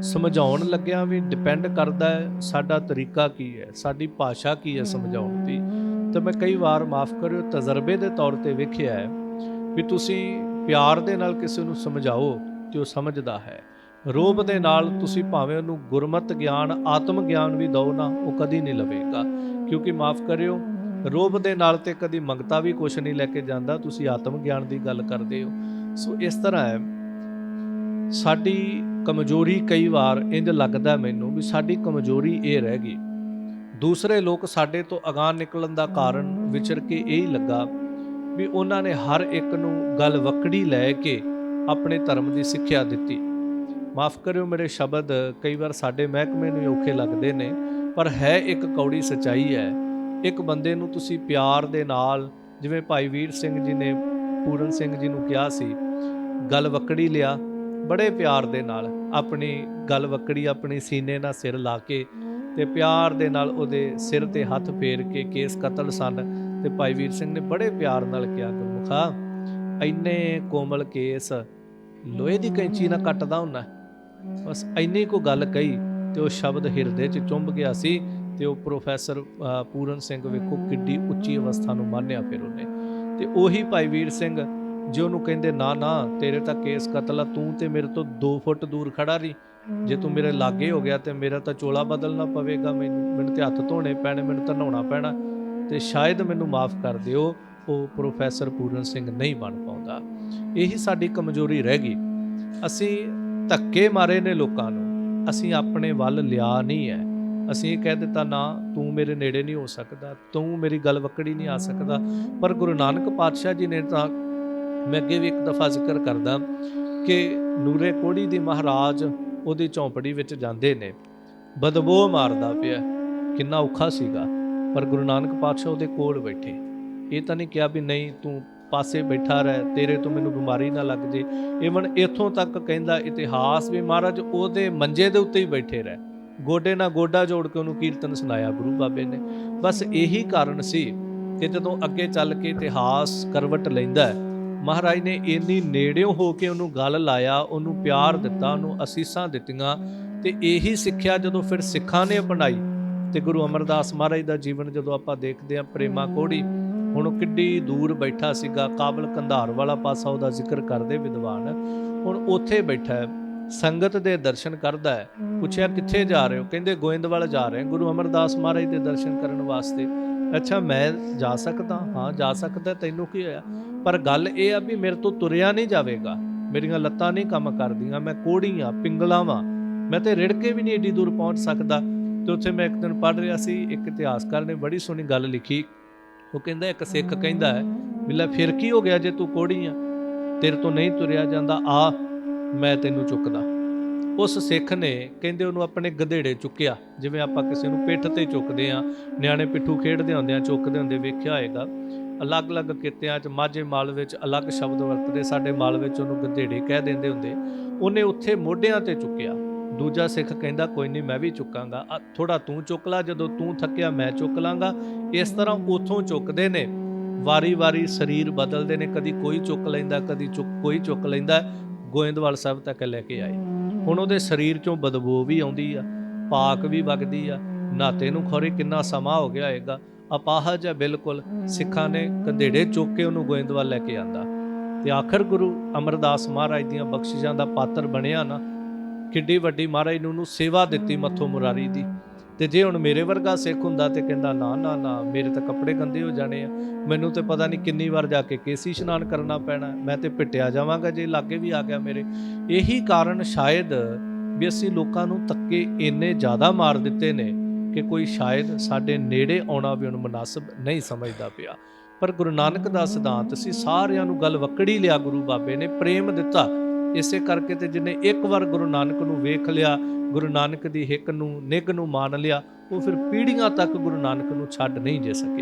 ਸਮਝਾਉਣ ਲੱਗਿਆਂ ਵੀ ਡਿਪੈਂਡ ਕਰਦਾ ਹੈ ਸਾਡਾ ਤਰੀਕਾ ਕੀ ਹੈ, ਸਾਡੀ ਭਾਸ਼ਾ ਕੀ ਹੈ ਸਮਝਾਉਣ ਦੀ। ਤਾਂ ਮੈਂ ਕਈ ਵਾਰ ਮਾਫ ਕਰਿਓ, ਤਜਰਬੇ ਦੇ ਤੌਰ ਤੇ ਵੇਖਿਆ ਹੈ ਵੀ ਤੁਸੀਂ ਪਿਆਰ ਦੇ ਨਾਲ ਕਿਸੇ ਨੂੰ ਸਮਝਾਓ ਤੇ ਉਹ ਸਮਝਦਾ ਹੈ। ਰੋਬ ਦੇ ਨਾਲ ਤੁਸੀਂ ਭਾਵੇਂ ਉਹਨੂੰ ਗੁਰਮਤ ਗਿਆਨ, ਆਤਮ ਗਿਆਨ ਵੀ ਦਿਓ ਨਾ, ਉਹ ਕਦੀ ਨਹੀਂ ਲਵੇਗਾ। ਕਿਉਂਕਿ ਮਾਫ ਕਰਿਓ, ਰੋਬ ਦੇ ਨਾਲ ਤੇ ਕਦੀ ਮੰਗਤਾ ਵੀ ਕੁਝ ਨਹੀਂ ਲੈ ਕੇ ਜਾਂਦਾ, ਤੁਸੀਂ ਆਤਮ ਗਿਆਨ ਦੀ ਗੱਲ ਕਰਦੇ ਹੋ। ਸੋ ਇਸ ਤਰ੍ਹਾਂ ਹੈ ਸਾਡੀ ਕਮਜ਼ੋਰੀ ਕਈ ਵਾਰ ਇੰਜ ਲੱਗਦਾ ਮੈਨੂੰ ਵੀ ਸਾਡੀ ਕਮਜ਼ੋਰੀ ਇਹ ਰਹਿ ਗਈ। ਦੂਸਰੇ ਲੋਕ ਸਾਡੇ ਤੋਂ ਅਗਾਂਹ ਨਿਕਲਣ ਦਾ ਕਾਰਨ ਵਿਚਰ ਕੇ ਇਹ ਹੀ ਲੱਗਾ ਵੀ ਉਹਨਾਂ ਨੇ ਹਰ ਇੱਕ ਨੂੰ ਗੱਲ ਵਕੜੀ ਲੈ ਕੇ ਆਪਣੇ ਧਰਮ ਦੀ ਸਿੱਖਿਆ ਦਿੱਤੀ। ਮਾਫ ਕਰਿਓ ਮੇਰੇ ਸ਼ਬਦ, ਕਈ ਵਾਰ ਸਾਡੇ ਮਹਿਕਮੇ ਨੂੰ ਔਖੇ ਲੱਗਦੇ ਨੇ, ਪਰ ਹੈ ਇੱਕ ਕੌੜੀ ਸਚਾਈ ਹੈ। ਇੱਕ ਬੰਦੇ ਨੂੰ ਤੁਸੀਂ ਪਿਆਰ ਦੇ ਨਾਲ, ਜਿਵੇਂ ਭਾਈ ਵੀਰ ਸਿੰਘ ਜੀ ਨੇ ਪੂਰਨ ਸਿੰਘ ਜੀ ਨੂੰ ਕਿਹਾ ਸੀ, ਗੱਲ ਵਕੜੀ ਲਿਆ ਬੜੇ ਪਿਆਰ ਦੇ ਨਾਲ ਆਪਣੀ ਗੱਲ ਵਕੜੀ, ਆਪਣੀ ਸੀਨੇ ਨਾਲ ਸਿਰ ਲਾ ਕੇ ਤੇ ਪਿਆਰ ਦੇ ਨਾਲ ਉਹਦੇ ਸਿਰ ਤੇ ਹੱਥ ਫੇਰ ਕੇ ਕੇਸ ਕਤਲ ਸਨ ਤੇ ਭਾਈ ਵੀਰ ਸਿੰਘ ਨੇ ਬੜੇ ਪਿਆਰ ਨਾਲ ਕਿਹਾ, ਗੁਰਮੁਖਾ, ਇੰਨੇ ਕੋਮਲ ਕੇਸ ਲੋਹੇ ਦੀ ਕੈਂਚੀ ਨਾਲ ਕੱਟਦਾ ਹੁੰਦਾ ਬਸ ਇੰਨੀ ਕੋ ਗੱਲ ਕਹੀ ਤੇ ਉਹ ਸ਼ਬਦ ਹਿਰਦੇ 'ਚ ਚੁੰਬ ਗਿਆ ਸੀ ਤੇ ਉਹ ਪ੍ਰੋਫੈਸਰ ਪੂਰਨ ਸਿੰਘ ਵੇਖੋ ਕਿੱਡੀ ਉੱਚੀ ਅਵਸਥਾ ਨੂੰ ਮੰਨਿਆ ਫਿਰ ਉਹਨੇ। ਤੇ ਉਹੀ ਭਾਈ ਵੀਰ ਸਿੰਘ ਜੇ ਉਹਨੂੰ ਕਹਿੰਦੇ, ਨਾ ਨਾ, ਤੇਰੇ ਤਾਂ ਕੇਸ ਕਤਲ ਆ, ਤੂੰ ਤੇ ਮੇਰੇ ਤੋਂ 2 ਫੁੱਟ ਦੂਰ ਖੜਾ ਰਹੀ। ਜੇ ਤੂੰ ਮੇਰੇ ਲਾਗੇ ਹੋ ਗਿਆ ਤੇ ਮੇਰਾ ਤਾਂ ਚੋਲਾ ਬਦਲਣਾ ਪਵੇਗਾ। ਮੈਨੂੰ ਮੈਨੂੰ ਤੇ ਹੱਥ ਧੋਣੇ ਪੈਣੇ, ਮੈਨੂੰ ਤਾਂ ਨਹਾਉਣਾ ਪੈਣਾ। ਤੇ ਸ਼ਾਇਦ ਮੈਨੂੰ ਮਾਫ ਕਰ ਦਿਓ, ਉਹ ਪ੍ਰੋਫੈਸਰ ਪੂਰਨ ਸਿੰਘ ਨਹੀਂ ਬਣ ਪਾਉਂਦਾ। ਇਹੀ ਸਾਡੀ ਕਮਜ਼ੋਰੀ ਰਹਿ ਗਈ। ਅਸੀਂ ਧੱਕੇ ਮਾਰੇ ਨੇ ਲੋਕਾਂ ਨੂੰ। ਅਸੀਂ ਆਪਣੇ ਵੱਲ ਲਿਆ ਨਹੀਂ ਹੈ। ਅਸੀਂ ਇਹ ਕਹਿ ਦਿੱਤਾ, ਨਾ, ਤੂੰ ਮੇਰੇ ਨੇੜੇ ਨਹੀਂ ਹੋ ਸਕਦਾ। ਤੂੰ ਮੇਰੀ ਗੱਲ ਵਕੜੀ ਨਹੀਂ ਆ ਸਕਦਾ। ਪਰ ਗੁਰੂ ਨਾਨਕ ਪਾਤਸ਼ਾਹ ਜੀ ਨੇ ਤਾਂ ਮੈਂ ਅੱਗੇ ਵੀ ਇੱਕ ਦਫਾ ਜ਼ਿਕਰ ਕਰਦਾ ਕਿ ਨੂਰੇ ਕੋੜੀ ਦੀ ਮਹਾਰਾਜ ਉਹਦੀ ਝੌਂਪੜੀ ਵਿੱਚ ਜਾਂਦੇ ਨੇ। ਬਦਬੋ ਮਾਰਦਾ ਪਿਆ। ਕਿੰਨਾ ਔਖਾ ਸੀਗਾ। ਪਰ ਗੁਰੂ ਨਾਨਕ ਪਾਤਸ਼ਾਹ ਉਹਦੇ ਕੋਲ ਬੈਠੇ। ਇਹ ਤਾਂ ਨਹੀਂ ਕਿਹਾ ਵੀ ਨਹੀਂ, ਤੂੰ ਪਾਸੇ ਬੈਠਾ ਰਹਿ, ਤੇਰੇ ਤੋਂ ਮੈਨੂੰ ਬਿਮਾਰੀ ਨਾ ਲੱਗ ਜੇ। ਇਵਨ ਇੱਥੋਂ ਤੱਕ ਕਹਿੰਦਾ ਇਤਿਹਾਸ ਵੀ ਮਹਾਰਾਜ ਉਹਦੇ ਮੰਜੇ ਦੇ ਉੱਤੇ ਹੀ ਬੈਠੇ ਰਹਿ। ਗੋਡੇ ਨਾਲ ਗੋਡਾ ਜੋੜ ਕੇ ਉਹਨੂੰ ਕੀਰਤਨ ਸੁਣਾਇਆ ਗੁਰੂ ਬਾਬੇ ਨੇ। ਬਸ ਇਹੀ ਕਾਰਨ ਸੀ ਕਿ ਜਦੋਂ ਅੱਗੇ ਚੱਲ ਕੇ ਇਤਿਹਾਸ ਕਰਵਟ ਲੈਂਦਾ ਹੈ ਮਹਾਰਾਜ ਨੇ ਇੰਨੀ ਨੇੜਿਓਂ ਹੋ ਕੇ ਉਹਨੂੰ ਗੱਲ ਲਾਇਆ, ਉਹਨੂੰ ਪਿਆਰ ਦਿੱਤਾ, ਉਹਨੂੰ ਅਸੀਸਾਂ ਦਿੱਤੀਆਂ ਤੇ ਇਹੀ ਸਿੱਖਿਆ ਜਦੋਂ ਫਿਰ ਸਿੱਖਾਂ ਨੇ ਅਪਣਾਈ ਤੇ ਗੁਰੂ ਅਮਰਦਾਸ ਮਹਾਰਾਜ ਦਾ ਜੀਵਨ ਜਦੋਂ ਆਪਾਂ ਦੇਖਦੇ ਹਾਂ ਪ੍ਰੇਮਾ ਕੋੜੀ, ਹੁਣ ਉਹ ਕਿੱਡੀ ਦੂਰ ਬੈਠਾ ਸੀਗਾ, ਕਾਬਲ ਕੰਧਾਰ ਵਾਲਾ ਪਾਸਾ ਉਹਦਾ ਜ਼ਿਕਰ ਕਰਦੇ ਵਿਦਵਾਨ, ਹੁਣ ਉੱਥੇ ਬੈਠਾ ਹੈ, ਸੰਗਤ ਦੇ ਦਰਸ਼ਨ ਕਰਦਾ ਹੈ, ਪੁੱਛਿਆ ਕਿੱਥੇ ਜਾ ਰਹੇ ਹੋ? ਕਹਿੰਦੇ ਗੋਇੰਦਵਾਲ ਜਾ ਰਹੇ ਹਾਂ, ਗੁਰੂ ਅਮਰਦਾਸ ਮਹਾਰਾਜ ਦੇ ਦਰਸ਼ਨ ਕਰਨ ਵਾਸਤੇ। ਅੱਛਾ, ਮੈਂ ਜਾ ਸਕਦਾ, ਹਾਂ, ਜਾ ਸਕਦਾ, ਤੈਨੂੰ ਕੀ ਹੋਇਆ? ਪਰ ਗੱਲ ਇਹ ਆ ਵੀ ਮੇਰੇ ਤੋਂ ਤੁਰਿਆ ਨਹੀਂ ਜਾਵੇਗਾ। ਮੇਰੀਆਂ ਲੱਤਾਂ ਨਹੀਂ ਕੰਮ ਕਰਦੀਆਂ, ਮੈਂ ਕੋੜੀਆਂ ਪਿੰਗਲਾਂ ਵਾਂ। ਮੈਂ ਤੇ ਰਿੜ ਕੇ ਵੀ ਨਹੀਂ ਏਡੀ ਦੂਰ ਪਹੁੰਚ ਸਕਦਾ। ਤੇ ਉੱਥੇ ਮੈਂ ਇੱਕ ਦਿਨ ਪੜ੍ਹ ਰਿਹਾ ਸੀ, ਇੱਕ ਇਤਿਹਾਸਕਾਰ ਨੇ ਬੜੀ ਸੋਹਣੀ ਗੱਲ ਲਿਖੀ। ਉਹ ਕਹਿੰਦਾ, ਇੱਕ ਸਿੱਖ ਕਹਿੰਦਾ ਹੈ, ਵੀ ਫਿਰ ਕੀ ਹੋ ਗਿਆ ਜੇ ਤੂੰ ਕੋੜੀ ਆ? ਤੇਰੇ ਤੋਂ ਨਹੀਂ ਤੁਰਿਆ ਜਾਂਦਾ, ਆ, ਮੈਂ ਤੈਨੂੰ ਚੁੱਕਦਾ। ਉਸ ਸਿੱਖ ਨੇ ਕਹਿੰਦੇ ਉਹਨੂੰ ਆਪਣੇ ਗਧੇੜੇ ਚੁੱਕਿਆ। ਜਿਵੇਂ ਆਪਾਂ ਕਿਸੇ ਨੂੰ ਪਿੱਠ ਤੇ ਚੁੱਕਦੇ ਆ, ਨਿਆਣੇ ਪਿੱਠੂ ਖੇਡਦੇ ਹੁੰਦੇ ਆ, ਚੁੱਕਦੇ ਹੁੰਦੇ, ਵੇਖਿਆ ਹੋਏਗਾ। ਅਲੱਗ-ਅਲੱਗ ਕਿੱਤਿਆਂ 'ਚ, ਮਾਝੇ ਮਾਲ ਵਿੱਚ ਅਲੱਗ ਸ਼ਬਦ ਵਰਤਦੇ, ਸਾਡੇ ਮਾਲ ਵਿੱਚ ਉਹਨੂੰ ਗਧੇੜੇ ਕਹਿ ਦਿੰਦੇ ਹੁੰਦੇ। ਉਹਨੇ ਉੱਥੇ ਮੋਢਿਆਂ ਤੇ ਚੁੱਕਿਆ। ਦੂਜਾ ਸਿੱਖ ਕਹਿੰਦਾ, ਕੋਈ ਨਹੀਂ, ਮੈਂ ਵੀ ਚੁੱਕਾਂਗਾ। ਥੋੜਾ ਤੂੰ ਚੁੱਕ ਲਾ, ਜਦੋਂ ਤੂੰ ਥੱਕਿਆ, ਮੈਂ ਚੁੱਕ ਲਾਂਗਾ। ਇਸ ਤਰ੍ਹਾਂ ਉਥੋਂ ਚੁੱਕਦੇ ਨੇ। ਵਾਰੀ-ਵਾਰੀ ਸਰੀਰ ਬਦਲਦੇ ਨੇ। ਕਦੀ ਕੋਈ ਚੁੱਕ ਲੈਂਦਾ, ਕਦੀ ਚੁੱਕ, ਕੋਈ ਚੁੱਕ ਲੈਂਦਾ। ਗੋਇੰਦਵਾਲ ਸਾਹਿਬ ਤੱਕ ਲੈ ਕੇ ਆਏ। ਹੁਣ ਉਹਦੇ ਸਰੀਰ ਚੋਂ ਬਦਬੂ ਵੀ ਆਉਂਦੀ ਆ, ਪਾਕ ਵੀ ਵਗਦੀ ਆ। ਨਾਤੇ ਨੂੰ ਖੋਰੇ ਕਿੰਨਾ ਸਮਾਂ ਹੋ ਗਿਆ ਹੋਏਗਾ। ਅਪਾਹਜ ਹੈ ਬਿਲਕੁਲ ਸਿੱਖਾਂ ਨੇ ਕੰਧੇੜੇ ਚੁੱਕ ਕੇ ਉਹਨੂੰ ਗੋਇੰਦਵਾਲ ਲੈ ਕੇ ਆਂਦਾ। ਤੇ ਆਖਰ ਗੁਰੂ ਅਮਰਦਾਸ ਮਹਾਰਾਜ ਦੀਆਂ ਬਖਸ਼ਿਸ਼ਾਂ ਦਾ ਪਾਤਰ ਬਣਿਆ ਨਾ, ਕਿੱਡੀ ਵੱਡੀ ਮਹਾਰਾਜ ਨੂੰ ਉਹਨੂੰ ਸੇਵਾ ਦਿੱਤੀ ਮੱਥੋਂ ਮੁਰਾਰੀ ਦੀ। ਤੇ ਜੇ ਹੁਣ ਮੇਰੇ ਵਰਗਾ ਸਿੱਖ ਹੁੰਦਾ ਤੇ ਕਹਿੰਦਾ, ਨਾ ਨਾ ਨਾ, ਮੇਰੇ ਤਾਂ ਕੱਪੜੇ ਗੰਦੇ ਹੋ ਜਾਣੇ ਆ। ਮੈਨੂੰ ਤੇ ਪਤਾ ਨਹੀਂ ਕਿੰਨੀ ਵਾਰ ਜਾ ਕੇ ਕੇਸੀ ਇਸ਼ਨਾਨ ਕਰਨਾ ਪੈਣਾ। ਮੈਂ ਤੇ ਪਿੱਟਿਆ ਜਾਵਾਂਗਾ ਜੇ ਲਾਗੇ ਵੀ ਆ ਗਿਆ ਮੇਰੇ। ਇਹੀ ਕਾਰਨ ਸ਼ਾਇਦ ਵੀ ਅਸੀਂ ਲੋਕਾਂ ਨੂੰ ਤੱਕੇ ਇੰਨੇ ਜ਼ਿਆਦਾ ਮਾਰ ਦਿੱਤੇ ਨੇ ਕਿ ਕੋਈ ਸ਼ਾਇਦ ਸਾਡੇ ਨੇੜੇ ਆਉਣਾ ਵੀ ਉਹਨੂੰ ਮੁਨਾਸਬ ਨਹੀਂ ਸਮਝਦਾ ਪਿਆ। ਪਰ ਗੁਰੂ ਨਾਨਕ ਦਾ ਸਿਧਾਂਤ ਸੀ, ਸਾਰਿਆਂ ਨੂੰ ਗੱਲ ਵਕੜੀ ਲਿਆ ਗੁਰੂ ਬਾਬੇ ਨੇ, ਪ੍ਰੇਮ ਦਿੱਤਾ। ਇਸੇ ਕਰਕੇ ਤੇ ਜਿਨੇ ਇੱਕ ਵਾਰ ਗੁਰੂ ਨਾਨਕ ਨੂੰ ਵੇਖ ਲਿਆ, ਗੁਰੂ ਨਾਨਕ ਦੀ ਹਿੱਕ ਨੂੰ, ਨਿੱਘ ਨੂੰ ਮੰਨ ਲਿਆ, ਉਹ ਫਿਰ ਪੀੜ੍ਹੀਆਂ ਤੱਕ ਗੁਰੂ ਨਾਨਕ ਨੂੰ ਛੱਡ ਨਹੀਂ ਜੇ ਸਕੇ।